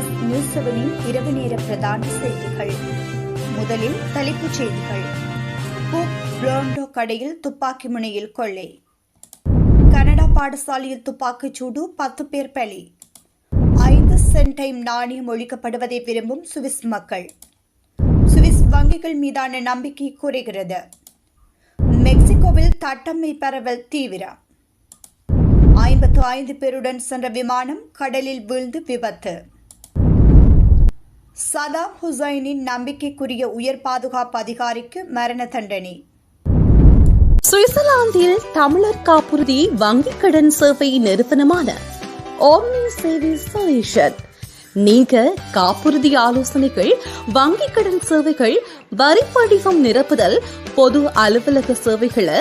S news செவனின் இரவு நேர பிரதான செய்திகள். முதலில் தலைப்புச் செய்திகள். பூப் புளோண்டோ கடையில் துப்பாக்கி முனையில் கொள்ளை. கனடா பாடசாலையில் துப்பாக்கிச் சூடு பத்து பேர் பலி. ஐந்து சென்டைம் நாணயம் ஒழிக்கப்படுவதை விரும்பும் சுவிஸ் மக்கள். சுவிஸ் வங்கிகள் மீதான நம்பிக்கை குறைகிறது. மெக்சிகோவில் தட்டம்மை பரவல் தீவிரம் ஐம்பத்து ஐந்து பேருடன் சென்ற விமானம் கடலில் வீழ்ந்து விபத்து. சதாம் ஹுசைனின் நம்பிக்கைக்குரிய உயர் பாதுகாப்பு அதிகாரிக்கு மரண தண்டனை. சுவிட்சர்லாந்தில் தமிழர் காப்புறுதி வங்கிக் கடன் சேவை நிறுவனமான ஓம்னி சேவை சொல்யூஷன் நீங்க காப்புறுதி ஆலோசனைகள் வங்கிக் கடன் சேவைகள் வரி படிவம் நிரப்புதல் பொது அலுவலக சேவைகளை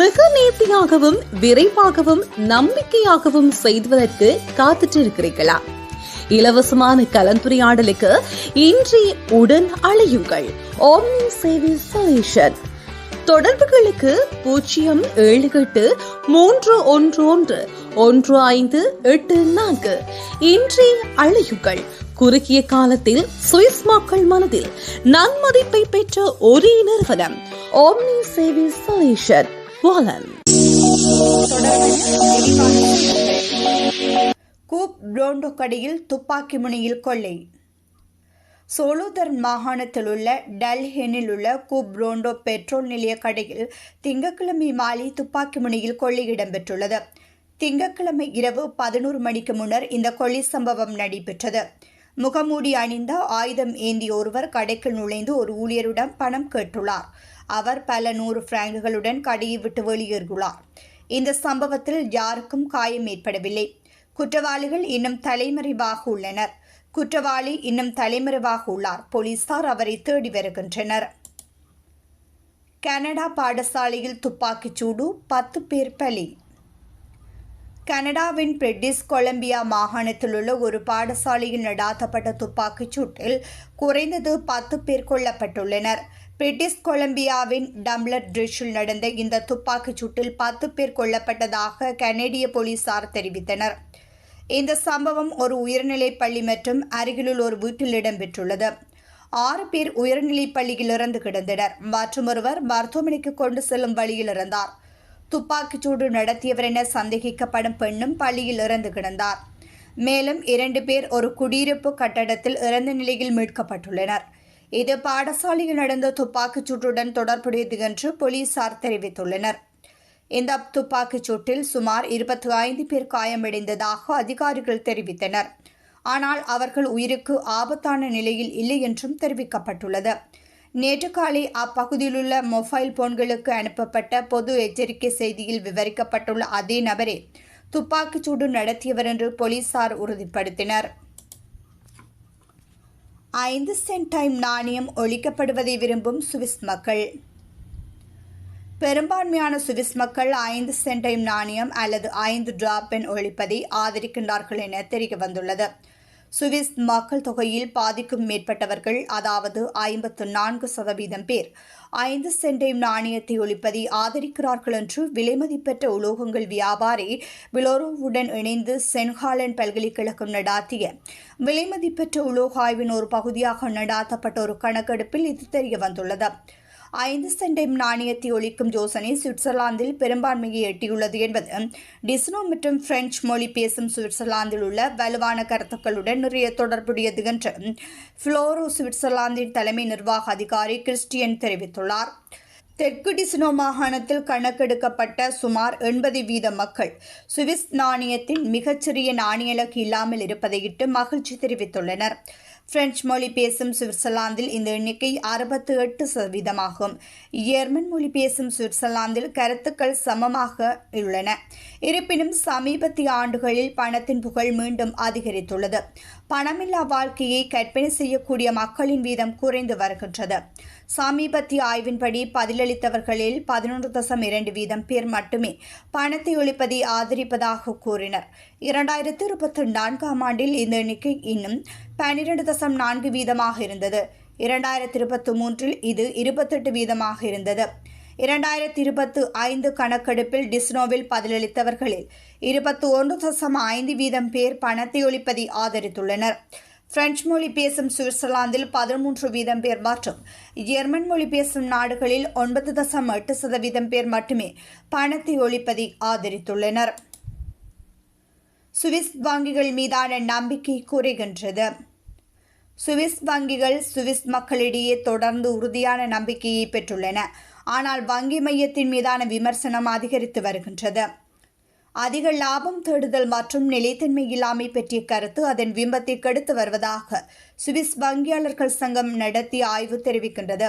மிக நேர்த்தியாகவும் விரைவாகவும் நம்பிக்கையாகவும் செய்வதற்கு காத்துட்டு இருக்கிறீர்களா? இலவசமான கலந்துரையாடலுக்கு இன்றி உடன் அழையுங்கள் ஓம்னி சேவை சொல்யூஷன் தொடர்புகளுக்கு பூஜ்ஜியம் ஏழு எட்டு மூன்று ஒன்று ஒன்று ஒன்று ஐந்து எட்டு நான்கு. இன்றி அழையுங்கள் குறுகிய காலத்தில் சுவிஸ் மக்கள் மனதில் நன்மதிப்பை பெற்ற ஒரே நிறுவனம் ஓம்னி சேவி சொல்யூஷன் தொடர்பு கூப் புரோண்டோ கடையில் துப்பாக்கி முனையில் கொள்ளை. சோலோதர் மாகாணத்தில் உள்ள டல்ஹெனில் உள்ள கூப்ரோண்டோ பெட்ரோல் நிலைய கடையில் திங்கட்கிழமை மாலை துப்பாக்கி முனையில் கொள்ளை இடம்பெற்றுள்ளது. திங்கட்கிழமை இரவு பதினோரு மணிக்கு முன்னர் இந்த கொள்ளை சம்பவம் நடைபெற்றது. முகமூடி அணிந்த ஆயுதம் ஏந்திய ஒருவர் கடைக்குள் நுழைந்து ஒரு ஊழியரிடம் பணம் கேட்டுள்ளார். அவர் பல நூறு பிராங்குகளுடன் கடையை விட்டு வெளியேறியுள்ளார். இந்த சம்பவத்தில் யாருக்கும் காயம் ஏற்படவில்லை. குற்றவாளிகள் இன்னும் தலைமறைவாக உள்ளனர். குற்றவாளி இன்னும் தலைமறைவாக உள்ளார். போலீசார் அவரை தேடி வருகின்றனர். கனடா பாடசாலையில் துப்பாக்கிச் சூடு பத்து பேர் பலி. கனடாவின் பிரிட்டிஷ் கொலம்பியா மாகாணத்தில் உள்ள ஒரு பாடசாலையில் நடாத்தப்பட்ட துப்பாக்கிச் சூட்டில் குறைந்தது பத்து பேர் கொல்லப்பட்டுள்ளனர். பிரிட்டிஷ் கொலம்பியாவின் டம்ளர் டிரிஷில் நடந்த இந்த துப்பாக்கிச் சூட்டில் பத்து பேர் கொல்லப்பட்டதாக கனேடிய போலீசார் தெரிவித்தனர். இந்த சம்பவம் ஒரு உயர்நிலைப் பள்ளி மற்றும் அருகிலுள்ள ஒரு வீட்டில் இடம்பெற்றுள்ளது. ஆறு பேர் உயர்நிலைப் பள்ளியில் இறந்து கிடந்தனர். மற்றொருவர் மருத்துவமனைக்கு கொண்டு செல்லும் வழியில் இருந்தார் துப்பாக்கிச்சூடு நடத்தியவர் என சந்தேகிக்கப்படும் பெண்ணும் பள்ளியில் இறந்து கிடந்தார். மேலும் இரண்டு பேர் ஒரு குடியிருப்பு கட்டடத்தில் இறந்த நிலையில் மீட்கப்பட்டுள்ளனர். இது பாடசாலையில் நடந்த துப்பாக்கிச்சூட்டுடன் தொடர்புடையது என்று போலீசார் தெரிவித்துள்ளனர். இந்த துப்பாக்கிச் சூட்டில் சுமார் இருபத்தி ஐந்து பேர் காயமடைந்ததாக அதிகாரிகள் தெரிவித்தனர். ஆனால் அவர்கள் உயிருக்கு ஆபத்தான நிலையில் இல்லை என்றும் தெரிவிக்கப்பட்டுள்ளது. நேற்று காலை அப்பகுதியிலுள்ள மொபைல் போன்களுக்கு அனுப்பப்பட்ட பொது எச்சரிக்கை செய்தியில் விவரிக்கப்பட்டுள்ள அதே நபரே துப்பாக்கிச்சூடு நடத்தியவர் என்று போலீசார் உறுதிப்படுத்தினர். ஐந்து சென்ட் டைம் நாணயம் ஒழிக்கப்படுவதை விரும்பும் சுவிஸ் மக்கள் பெரும்பான்மையான சுவிஸ் மக்கள் ஐந்து சென்டைம் நாணயம் அல்லது ஐந்து டிராப்பென் ஒழிப்பதை ஆதரிக்கின்றார்கள் என தெரிய வந்துள்ளது. சுவிஸ் மக்கள் தொகையில் பாதிக்கும் மேற்பட்டவர்கள் அதாவது ஐம்பத்து நான்கு சதவீதம் பேர். ஐந்து சென்டைம் நாணயத்தை ஒழிப்பதை ஆதரிக்கிறார்கள் என்று விலைமதிப்பெற்ற உலோகங்கள் வியாபாரி விலோரோவுடன் இணைந்து சென்ஹாலன் பல்கலைக்கழகம் நடாத்திய விலைமதிப்பெற்ற உலோக ஆய்வின் ஒரு பகுதியாக நடாத்தப்பட்ட ஒரு கணக்கெடுப்பில் இது தெரிய வந்துள்ளது. ஐந்து சென்டைம் நாணயத்தை ஒழிக்கும் யோசனை சுவிட்சர்லாந்தில் பெரும்பான்மையை எட்டியுள்ளது என்பது. டிஸ்னோ மற்றும் பிரெஞ்சு மொழி பேசும் சுவிட்சர்லாந்தில் உள்ள வலுவான கருத்துக்களுடன் நிறைய தொடர்புடையது என்று ஃப்ளோரோ சுவிட்சர்லாந்தின் தலைமை நிர்வாக அதிகாரி கிறிஸ்டியன் தெரிவித்துள்ளார். தெற்கு டிசினோ மாகாணத்தில் கணக்கெடுக்கப்பட்ட சுமார் எண்பது வீத மக்கள் சுவிஸ் நாணயத்தின் மிகச்சிறிய நாணய இலக்கு இல்லாமல் இருப்பதையிட்டு மகிழ்ச்சி தெரிவித்துள்ளனர். பிரெஞ்சு மொழி பேசும் சுவிட்சர்லாந்தில் இந்த எண்ணிக்கை அறுபத்தி எட்டு சதவீதமாகும். ஜெர்மன் மொழி பேசும் சுவிட்சர்லாந்தில் கருத்துக்கள் சமமாக உள்ளன. இருப்பினும் சமீபத்திய ஆண்டுகளில் பணத்தின் புகழ் மீண்டும் அதிகரித்துள்ளது. பணமில்லா வாழ்க்கையை கற்பனை செய்யக்கூடிய மக்களின் வீதம் குறைந்து வருகின்றது. சமீபத்திய ஆய்வின்படி பதிலளித்தவர்களில் பதினொன்று தசம் இரண்டு வீதம் பேர் மட்டுமே பணத்தை ஒழிப்பதை ஆதரிப்பதாக கூறினர். இரண்டாயிரத்தி இருபத்தி நான்காம் ஆண்டில் இந்த எண்ணிக்கை இன்னும் பன்னிரண்டு தசம் நான்கு வீதமாக இருந்தது. இரண்டாயிரத்தி இருபத்தி மூன்றில் இது இருபத்தெட்டு வீதமாக இருந்தது. இரண்டாயிரத்தி இருபத்து ஐந்து கணக்கெடுப்பில் டிஸ்னோவில் பதிலளித்தவர்களில் இருபத்தி ஒன்று தசம் ஐந்து வீதம் பேர் பணத்தை ஒழிப்பதை ஆதரித்துள்ளனர். பிரெஞ்சு மொழி பேசும் சுவிட்சர்லாந்தில் பதிமூன்று வீதம் பேர் மற்றும் ஜெர்மன் மொழி பேசும் நாடுகளில் ஒன்பது தசம் எட்டு சதவீதம் பேர் மட்டுமே பணத்தை ஒழிப்பதை ஆதரித்துள்ளனர். சுவிஸ் வங்கிகள் மீதான நம்பிக்கை குறைகின்றது. சுவிஸ் வங்கிகள் சுவிஸ் மக்களிடையே தொடர்ந்து உறுதியான நம்பிக்கையை பெற்றுள்ளன. ஆனால் வங்கி மையத்தின் மீதான விமர்சனம் அதிகரித்து வருகின்றது. அதிக லாபம் தேடுதல் மற்றும் நிலைத்தன்மை இல்லாமை பற்றிய கருத்து அதன் விம்பத்தை கெடுத்து வருவதாக சுவிஸ் வங்கியாளர்கள் சங்கம் நடத்திய ஆய்வு தெரிவிக்கின்றது.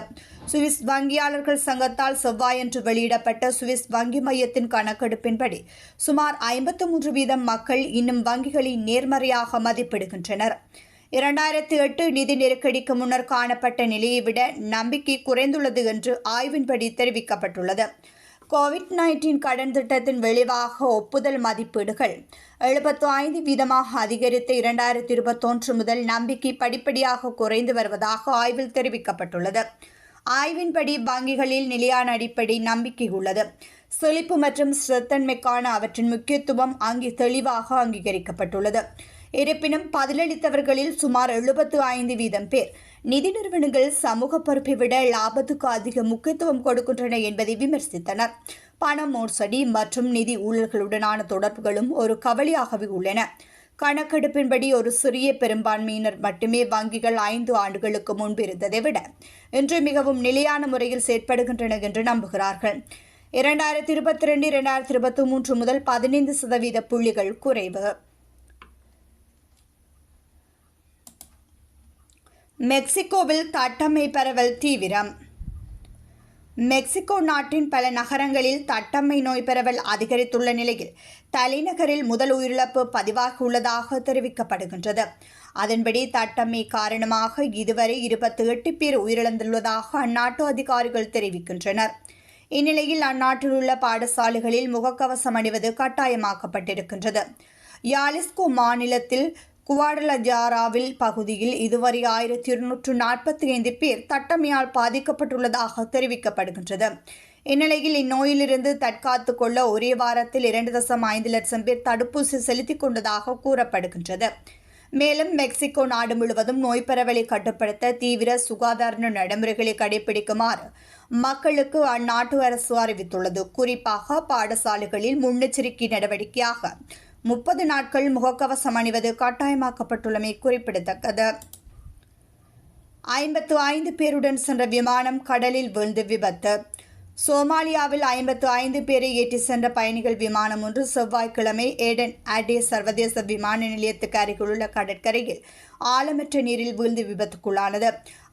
சுவிஸ் வங்கியாளர்கள் சங்கத்தால் செவ்வாயன்று வெளியிடப்பட்ட சுவிஸ் வங்கி மையத்தின் கணக்கெடுப்பின்படி சுமார் ஐம்பத்து மூன்று வீதம் மக்கள் இன்னும் வங்கிகளை நேர்மறையாக மதிப்பிடுகின்றனர். இரண்டாயிரத்தி எட்டு நிதி நெருக்கடிக்கு முன்னர் காணப்பட்ட நிலையை விட நம்பிக்கை குறைந்துள்ளது என்று ஆய்வின்படி தெரிவிக்கப்பட்டுள்ளது. கோவிட் நைன்டீன் கடன் திட்டத்தின் விளைவாக ஒப்புதல் மதிப்பீடுகள். எழுபத்து ஐந்து வீதமாக அதிகரித்த இரண்டாயிரத்தி இருபத்தொன்று முதல் நம்பிக்கை படிப்படியாக குறைந்து வருவதாக ஆய்வில் தெரிவிக்கப்பட்டுள்ளது. ஆய்வின்படி வங்கிகளில் நிலையான அடிப்படை நம்பிக்கை உள்ளது. செழிப்பு மற்றும் ஸ்திரத்தன்மைக்கான அவற்றின் முக்கியத்துவம் அங்கே தெளிவாக அங்கீகரிக்கப்பட்டுள்ளது. இருப்பினும் பதிலளித்தவர்களில் சுமார் எழுபத்து ஐந்து வீதம் பேர். நிதி நிறுவனங்கள் சமூக பொறுப்பை விட லாபத்துக்கு அதிக முக்கியத்துவம் கொடுக்கின்றன என்பதை விமர்சித்தனர். பண மோசடி மற்றும் நிதி ஊழல்களுடனான தொடர்புகளும் ஒரு கவலையாகவே உள்ளன. கணக்கெடுப்பின்படி ஒரு சிறிய பெரும்பான்மையினர் மட்டுமே வங்கிகள் ஐந்து ஆண்டுகளுக்கு முன்பு இருந்ததை விட இன்று மிகவும் நிலையான முறையில் செயற்படுகின்றன என்று நம்புகிறார்கள். இரண்டாயிரத்தி இருபத்தி ரெண்டு இரண்டாயிரத்தி இருபத்தி மூன்று முதல் பதினைந்து சதவீத புள்ளிகள் குறைவு. மெக்சிகோவில் தட்டம்மை பரவல் தீவிரம். மெக்சிகோ நாட்டின் பல நகரங்களில் தட்டம்மை நோய் பரவல் அதிகரித்துள்ள நிலையில் தலைநகரில் முதல் உயிரிழப்பு பதிவாகியுள்ளதாக தெரிவிக்கப்படுகின்றது. அதன்படி தட்டம்மை காரணமாக இதுவரை இருபத்தி எட்டு பேர் உயிரிழந்துள்ளதாக அந்நாட்டு அதிகாரிகள் தெரிவிக்கின்றனர். இந்நிலையில் அந்நாட்டில் உள்ள பாடசாலைகளில் முகக்கவசம் அணிவது கட்டாயமாக்கப்பட்டிருக்கின்றது. யாலிஸ்கோ மாநிலத்தில் குவாடலஜாராவில் பகுதியில் இதுவரை ஆயிரத்தி இருநூற்று நாற்பத்தி ஐந்து பேர் தட்டமையால் பாதிக்கப்பட்டுள்ளதாக தெரிவிக்கப்படுகின்றது. இந்நிலையில் இந்நோயிலிருந்து தற்காத்து கொள்ள ஒரே வாரத்தில் இரண்டு தசம் ஐந்து லட்சம் பேர் தடுப்பூசி செலுத்திக் கொண்டதாக கூறப்படுகின்றது. மேலும் மெக்சிகோ நாடு முழுவதும் நோய் பரவலை கட்டுப்படுத்த தீவிர சுகாதார நடைமுறைகளை கடைபிடிக்குமாறு மக்களுக்கு அந்நாட்டு அரசு அறிவித்துள்ளது. குறிப்பாக பாடசாலைகளில் முன்னெச்சரிக்கை நடவடிக்கையாக முப்பது நாட்கள் முகக்கவசம் அணிவது கட்டாயமாக்கப்பட்டுள்ளமை குறிப்பிடத்தக்கது. ஐம்பத்து ஐந்து பேருடன் சென்ற விமானம் கடலில் வீழ்ந்து விபத்து. சோமாலியாவில் ஐம்பத்து ஐந்து பேரை ஏற்றி சென்ற பயணிகள் விமானம் ஒன்று செவ்வாய்க்கிழமை ஏடன் அடே சர்வதேச விமான நிலையத்துக்கு அருகிலுள்ள கடற்கரையில் ஆழமற்ற நீரில் வீழ்ந்து விபத்துக்குள்ளானது.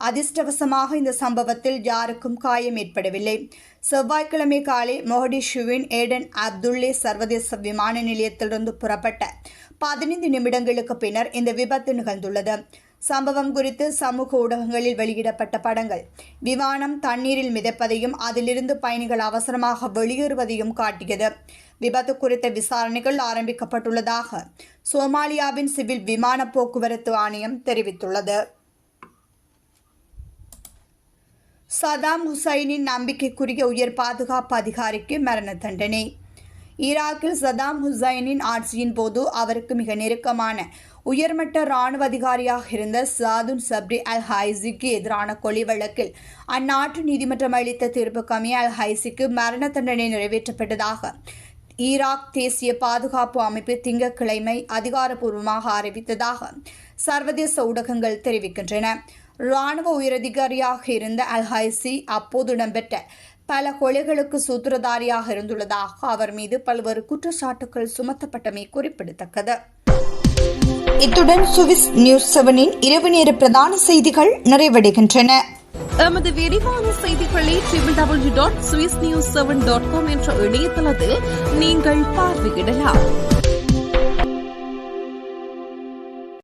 அதிர்ஷ்டவசமாக இந்த சம்பவத்தில் யாருக்கும் காயம் ஏற்படவில்லை. செவ்வாய்க்கிழமை காலை மொஹடிஷுவின் ஏடன் அப்துல்லே சர்வதேச விமான நிலையத்திலிருந்து புறப்பட்ட பதினைந்து நிமிடங்களுக்கு பின்னர் இந்த விபத்து நிகழ்ந்துள்ளது. சம்பவம் குறித்து சமூக ஊடகங்களில் வெளியிடப்பட்ட படங்கள். விமானம் தண்ணீரில் மிதப்பதையும் அதிலிருந்து பயணிகள் அவசரமாக வெளியேறுவதையும் காட்டியது. விபத்து குறித்த விசாரணைகள் ஆரம்பிக்கப்பட்டுள்ளதாக சோமாலியாவின் சிவில் விமான போக்குவரத்து ஆணையம் தெரிவித்துள்ளது. சதாம் ஹுசைனின் நம்பிக்கைக்குரிய உயர் பாதுகாப்பு அதிகாரிக்கு மரண தண்டனை. ஈராக்கில் சதாம் ஹுசைனின் ஆட்சியின் போது அவருக்கு மிக நெருக்கமான உயர்மட்ட இராணுவ அதிகாரியாக இருந்த சாதுன் சப்ரி அல் ஹைசிக்கு எதிரான கொலை வழக்கில் அந்நாட்டு நீதிமன்றம் அளித்த தீர்ப்பு கமி அல் ஹைசிக்கு மரண தண்டனை நிறைவேற்றப்பட்டதாக ஈராக் தேசிய பாதுகாப்பு அமைப்பு திங்கட்கிழமை அதிகாரப்பூர்வமாக அறிவித்ததாக சர்வதேச ஊடகங்கள் தெரிவிக்கின்றன. இராணுவ உயரதிகாரியாக இருந்த அல் ஹைசி அப்போது இடம்பெற்ற பல கொலைகளுக்கு சூத்திரதாரியாக இருந்துள்ளதாக அவர் மீது பல்வேறு குற்றச்சாட்டுகள் சுமத்தப்பட்டமை குறிப்பிடத்தக்கது. இத்துடன் சுவிஸ் நியூஸ் செவனின் இரவு நேர பிரதான செய்திகள் நிறைவடைகின்றன. எமது விரிவான செய்திகளை triple W dot Swiss news seven dot com என்ற இணையதளத்தில் நீங்கள் பார்வையிடலாம்.